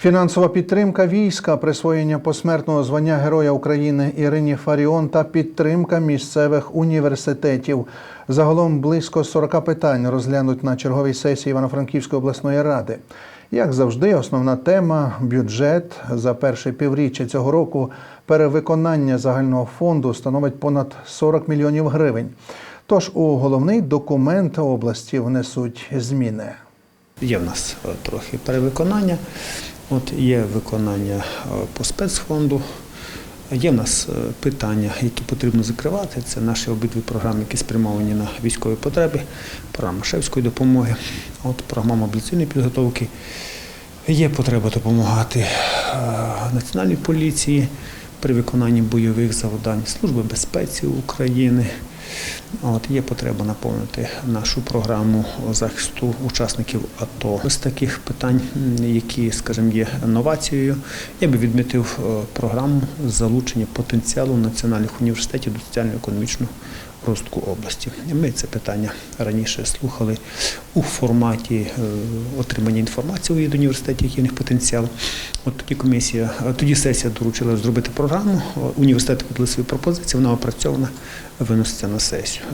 Фінансова підтримка війська, присвоєння посмертного звання Героя України Ірині Фаріон та підтримка місцевих університетів. Загалом близько 40 питань розглянуть на черговій сесії Івано-Франківської обласної ради. Як завжди, основна тема бюджет за перше півріччя цього року перевиконання загального фонду становить понад 40 мільйонів гривень. Тож у головний документ області внесуть зміни. Є в нас е, трохи перевиконання. От є виконання е, по спецфонду. Є в нас е, питання, які потрібно закривати. Це наші обидві програми, які спрямовані на військові потреби, програма шефської допомоги, от програма мобілізаційної підготовки. Є потреба допомагати Національній поліції при виконанні бойових завдань, Служби безпеці України. От є потреба наповнити нашу програму захисту учасників АТО. З таких питань, які, скажімо, є новацією, я би відмітив е, програму залучення потенціалу національних університетів до соціально-економічного розвитку області. Ми це питання раніше слухали у форматі е, отримання інформації від університетів, який в них потенціал. От тоді комісія, е, тоді сесія доручила зробити програму. Університети подали свої пропозиції, вона опрацьована, виноситься на сесію.